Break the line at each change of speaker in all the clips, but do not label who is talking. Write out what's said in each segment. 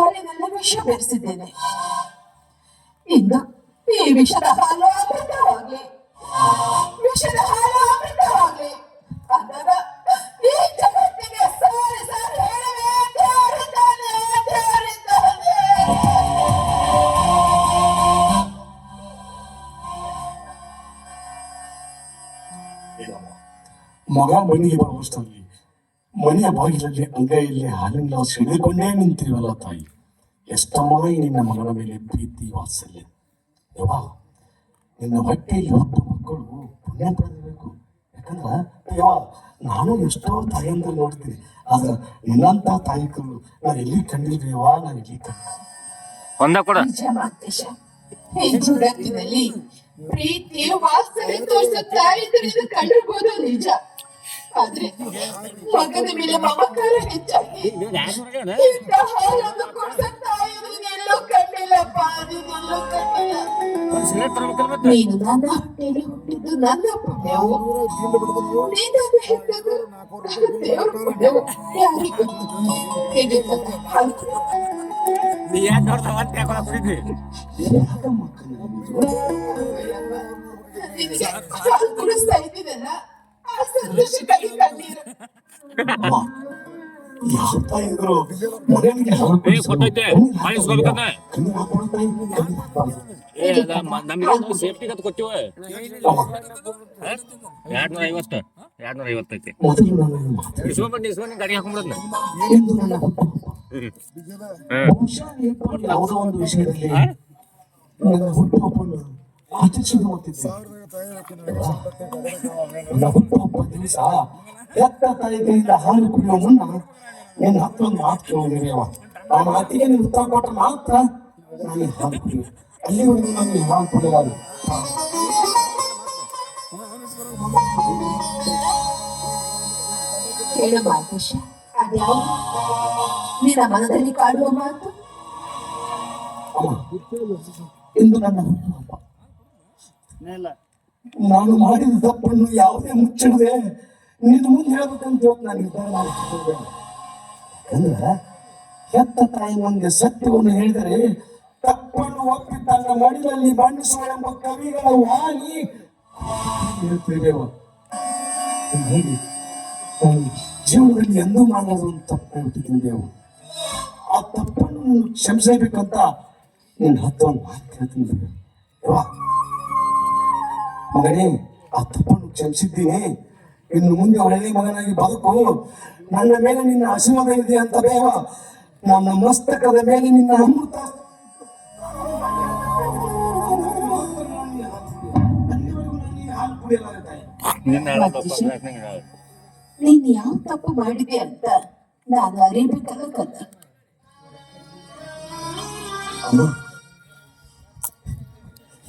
ಹಾಲಿನೆಲ್ಲ ವಿಷ ಬೆರೆಸಿದ್ದೇನೆ ಇನ್ನು ಈ ವಿಷದ ಹಾಲು ಅಮೃತವಾಗ್ಲಿ ವಿಷದ ಹಾಲು ಅಮೃತವಾಗ್ಲಿ ಅಂದಾಗ ಈ ಜಗತ್ತಿಗೆ ಸಾರಿ ಸಾರಿ ಹೇಳುವೆ ದೇವರಿದ್ದಾನೆ ದೇವರಿದ್ದಾನೆ
ಮಗ ಮನೆಗೆ ಬರುವಷ್ಟರಲ್ಲಿ ಮನೆಯ ಬಾಗಿಲಲ್ಲಿ ಅಂಗೈಯಲ್ಲಿ ಹಾಲಿನ ಗ್ಲಾಸ್ ಹಿಡಿದುಕೊಂಡೇ ನಿಂತಿರುವಲ್ಲ ತಾಯಿ. ಎಷ್ಟಮ್ಮ ನಿನ್ನ ಮಗನ ಮೇಲೆ ಪ್ರೀತಿ ವಾತ್ಸಲ್ಯ. ಯವ್ವ ನಿನ್ನ ಹೊಟ್ಟೆಯಲ್ಲಿ ಹುಟ್ಟು ಮಕ್ಕಳು ಪುಣ್ಯ ಪಡೆದಿರಬೇಕು ಯಾಕಂದ್ರೆ ಯವಾ ನಾನು ಎಷ್ಟೋ ತಾಯಿಯಿಂದ ನೋಡ್ತೀನಿ ಆದ್ರೆ ನಿನ್ನಂತ ತಾಯಿಕರು ನಾನು ಎಲ್ಲಿ ಕಂಡಿಲ್ವೇವ ನಾನು ಎಲ್ಲಿ
ಕಂಡ.
ಪ್ರೀತಿ ವಾತ್ಸಲ್ಯ ತೋರಿಸುತ್ತಾ ಇದ್ರೆ ಕಂಡಿರ್ಬೋದು ನಿಜ. ಆದ್ರೆ ಮಗನ ಮೇಲೆ ಮಮಕಾರ ಹೆಚ್ಚಾಗಿ ಇಂಥ ಹಾಲನ್ನು ಕುಡ್ಸೋ ತಾಯಿಯನ್ನ ಎಲ್ಲೂ ಕಂಡಿಲ್ಲಪ್ಪ ನೀನೆಲ್ಲೂ ಕಂಡಿಲ್ಲ ನೀನು ನನ್ನ ಹೊಟ್ಟೆಯಲ್ಲಿ ಹುಟ್ಟಿದ್ದು ನನ್ನ ಪುಣ್ಯವು ನೀನನ್ನು ಹೆತ್ತದ್ದು ದೇವ್ರ ಪುಣ್ಯವು ಯಾರಿಗೂ.
ನೀ ಯಾಕೆ ನೋಡ್ತಾ ಮತ್ತೆ
ನಿನಗೆ ಹಾಲು ಕುಡಿಸ್ತಾ ಇದ್ದೀನಲ್ಲ? ಆ ಸಂತೋಷಕ್ಕಾಗಿ ಕಣ್ಣೀರು
ಅಮ್ಮ, ಯಾವ ತಾಯಿದ್ರು ಮಗನಿಗೆ.
ನಮಗೆ ಸೇಫ್ಟಿ ಕತ್ ಕೊಟ್ಟಿವ
ಏಪ್ರಿಲ್ ಯಾವುದೋ ಒಂದು ವಿಷಯದಲ್ಲಿ ಹೋಗ್ತಿದ್ದೆ ಹುಟ್ಟುಹಬ್ಬ ದಿವಸ ಎತ್ತ ತಾಯಿ ಕೈಯಿಂದ ಹಾಲು ಕುಡಿಯೋ ಮುನ್ನ ನಿನ್ನ ಹತ್ರ ಒಂದು ಮಾತು ಕೇಳಿದಿರಿಯವ ಆ ಮಾತಿಗೆ ನೀನು ಉತ್ತರ ಕೊಟ್ಟ ಮಾತ್ರ ನಾನು ಹಾಲು ಕುಡಿಯುವೆ ಅಲ್ಲಿವರೆಗೂ ನಾನು ಹಾಲು ಕುಡಿಯಲಾರೆ
ಕೇಳ ಮಾತೇಶ ಅದ್ಯಾವ ನಿನ್ನ ಮನದಲ್ಲಿ ಕಾಡುವ ಮಾತು?
ಇಂದು ನನ್ನ ಹುಟ್ಟುಹಬ್ಬ ನಾನು ಮಾಡಿದ ತಪ್ಪನ್ನು ಯಾವುದೇ ಮುಚ್ಚಿಡದೆ ನಿನ್ನ ಮುಂದೆ ಹೇಳ್ಬೇಕಂತ ಇವತ್ತು ನಾನು ನಿರ್ಧಾರ ಅಂದ್ರೆ ಹೆತ್ತ ತಾಯಿ ಮುಂದೆ ಸತ್ಯವನ್ನು ಹೇಳಿದರೆ ತಪ್ಪನ್ನು ಒಪ್ಪಿ ತನ್ನ ಮಡಿಲಲ್ಲಿ ಬಣ್ಣಿಸುವ ಎಂಬ ಕವಿಗಳ ವಾಣಿ ಹೇಳ್ತಿದ್ದೇವ ಹೇಳಿ ಜೀವನದಲ್ಲಿ ಎಂದೂ ಮಾಡಲಾದ ಒಂದು ತಪ್ಪು ಹೇಳ್ತಿದ್ದೇವು ಆ ತಪ್ಪನ್ನು ನೀನು ಕ್ಷಮಿಸಬೇಕಂತ ನಿನ್ನ ಹತ್ತು ಒಂದು ಮಾತು ಹೇಳ್ತೀನಿ. ಯವ್ವ, ಮಗನೇ ಆ ತಪ್ಪನ್ನು ಕ್ಷಮಿಸಿದ್ದೀನಿ. ಇನ್ನು ಮುಂದೆ ಒಳ್ಳೆ ಮಗನಾಗಿ ಬದುಕು. ನನ್ನ ಮೇಲೆ ನಿನ್ನ ಆಶೀರ್ವಾದ ಇದೆ ಅಂತ ದೇವ ನನ್ನ ಮಸ್ತಕದ ಮೇಲೆ ನಿನ್ನ ಅಮೃತ ನಾನು
ಯಾವ ತಪ್ಪು ಮಾಡಿದೆ ಅಂತ ನಾನು ಅರಿಬೇಕಲ್ಲ ಕಲ್ಲ
ಅಮ್ಮ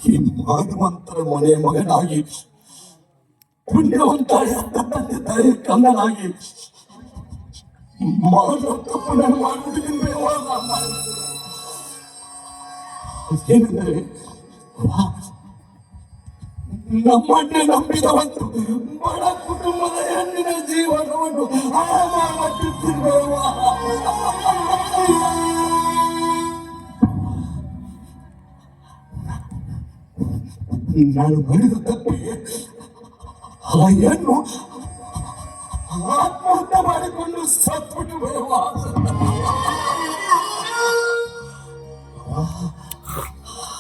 ಈ ಮಾನವಂತರ ಮನೆ ಮಗನಾಗಿ ಪುಣ್ಯವಂತಾಯ ತಂದೆ ತಾಯಿ ಕನ್ನನಾಗಿ ಮಾಡೋ ತಪ್ಪು ನಾನು ಮಾಡ್ಬಿಟ್ಟಿದ್ದೀನಿ ಬೇವಾಗ ಏನೆಂದರೆ ವಾ, ನಮ್ಮನ್ನೇ ನಂಬಿದ ಒಂದು ಬಡ ಕುಟುಂಬದ ಹೆಣ್ಣಿನ ಜೀವನವನ್ನು ಹಾಳು ಮಾಡುತ್ತಿದ್ದೇವಾ ನಾನು ಮಾಡಿದ ತಪ್ಪಿಗೆ ಆ ಹೆಣ್ಣು ಆತ್ಮಹತ್ಯೆ ಮಾಡಿಕೊಂಡು ಸತ್ಬಿಟ್ಟು ಬೇವ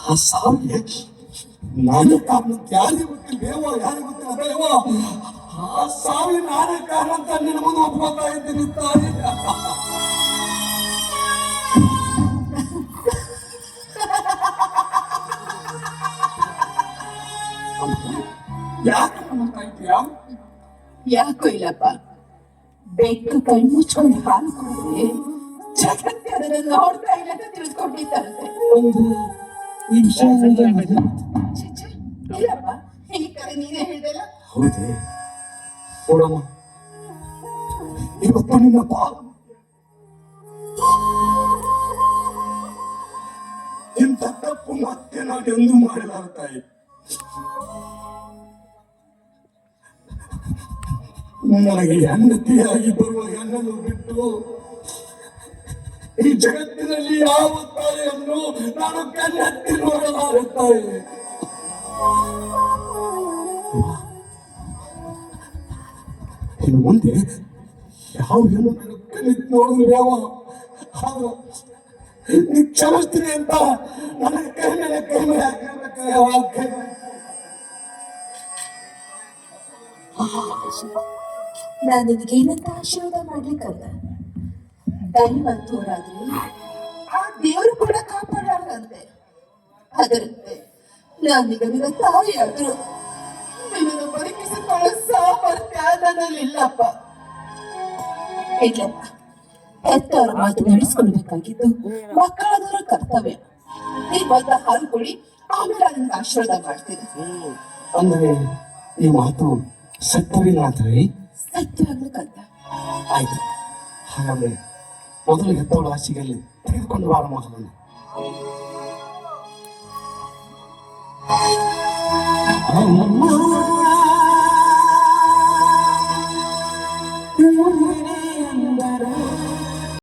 ಆ ಸಾವಿಗೆ ನಾನೇ ಕಾರಣ, ಯಾರಿಗೆ ಗೊತ್ತಿಲ್ಲ ಬೇವ ಯಾರಿಗೆ ಗೊತ್ತಿಲ್ಲ ಬೇವ ಆ ಸಾವಿ ನಾನೇ ಕಾರಣ ಅಂತ ನಿನ್ನ ಮುಂದೆ ಒಪ್ಕೊತಾ ಇದ್ದೀನಿ ಯಾಕೆ ಮಾಡ್ತಾ ಇದ್ದೀರಾ
ಯಾಕೋ ಇಲ್ಲಪ್ಪ. ಬೆಕ್ಕು ಕಣ್ಮುಚ್ಕೊಂಡು ಹಾಲು ಕುಡಿದ್ರೆ ಜಗತ್ತೇ ಅದನ್ನ ನೋಡ್ತಾ ಇಲ್ಲ ಅಂತ ತಿಳ್ಕೊಂಡಿದ್ದಂತೆ
ಒಂದು ನಿಮಿಷ
ಇಲ್ಲಪ್ಪ. ಈ ಕಡೆ ನೀನೇ ಹೇಳ್ದಲ್ಲ
ಹೌದೇ. ನೋಡಮ್ಮ. ಇವತ್ತು ನಿನ್ನಪ್ಪ. ಇಂಥ ತಪ್ಪು ಮತ್ತೆ ನಾವು ಎಂದು ಮಾಡಲಾಗ್ತಾ ತಾಯಿ ನನಗೆ ಹೆಂಡತಿಯಾಗಿ ಬರುವ ಹೆಣ್ಣನ್ನು ಬಿಟ್ಟು ಈ ಜಗತ್ತಿನಲ್ಲಿ ಯಾವ ತಾಯಿಯನ್ನು ನಾನು ಕಣ್ಣೆತ್ತಿ ನೋಡಲಾರೆ ತಾಯಿ ಇನ್ನು ಮುಂದೆ ಯಾವ ಹೆಣ್ಣು ನಾನು ಕಣ್ಣೆತ್ತಿ ನೋಡಿದ್ರು ಯಾವ ಹಾಗೂ ನೀ ಕ್ಷಮಿಸ್ತೀನಿ ಅಂತ ನನ್ನ ಕೈ ಮೇಲೆ ಕೈ ಮೇಲೆ ಹಾಕಿರ್ಬೇಕು ಯಾವ ಕೈ ಮೇಲೆ
ನಾನು ನಿನಗೆ ಏನಂತ ಆಶೀರ್ವಾದ ಮಾಡ್ಲಿಕ್ಕಲ್ಲ? ದೈವಂತವರಾದ್ರೆ ಆ ದೇವರು ಕೂಡ ಕಾಪಾಡಾರಂತೆ ಅದರಂತೆ, ನಾನು ನಿನ್ನ ತಾಯಿಯಾದ್ರು ನಿನ್ನನ್ನು ಬದುಕಿಸಿಕೊಳ್ಳೋ ಸಾಮರ್ಥ್ಯ ನನ್ನಲ್ಲಿಲ್ಲಪ್ಪ. ಇಲ್ಲಪ್ಪ, ಹೆತ್ತವರ ಮಾತು ನಡೆಸ್ಕೊಳ್ಬೇಕಾಗಿದ್ದು ಮಕ್ಕಳದವರ ಕರ್ತವ್ಯ. ನೀ ಬಂದ ಹಾಲು ಕೊಡಿ, ಆಮೇಲೆ ಅದನ್ನ ಆಶೀರ್ವಾದ ಮಾಡ್ತೀನಿ.
ಅಂದ್ರೆ ಈ ಮಾತು ಸತ್ಯವೇನಾದ್ರೆ
ಸತ್ಯವಾಗ್ಲಿಕ್ಕಂತ
ಆಯ್ತು ಹಾಗಾದ್ರೆ ಮೊದಲು ಹೆತ್ತವಳ ಹಾಸಿಗೆಯಲ್ಲಿ ತೆಗೆದುಕೊಂಡು ಬಾರ ಮಗನನ್ನು ಅಮ್ಮ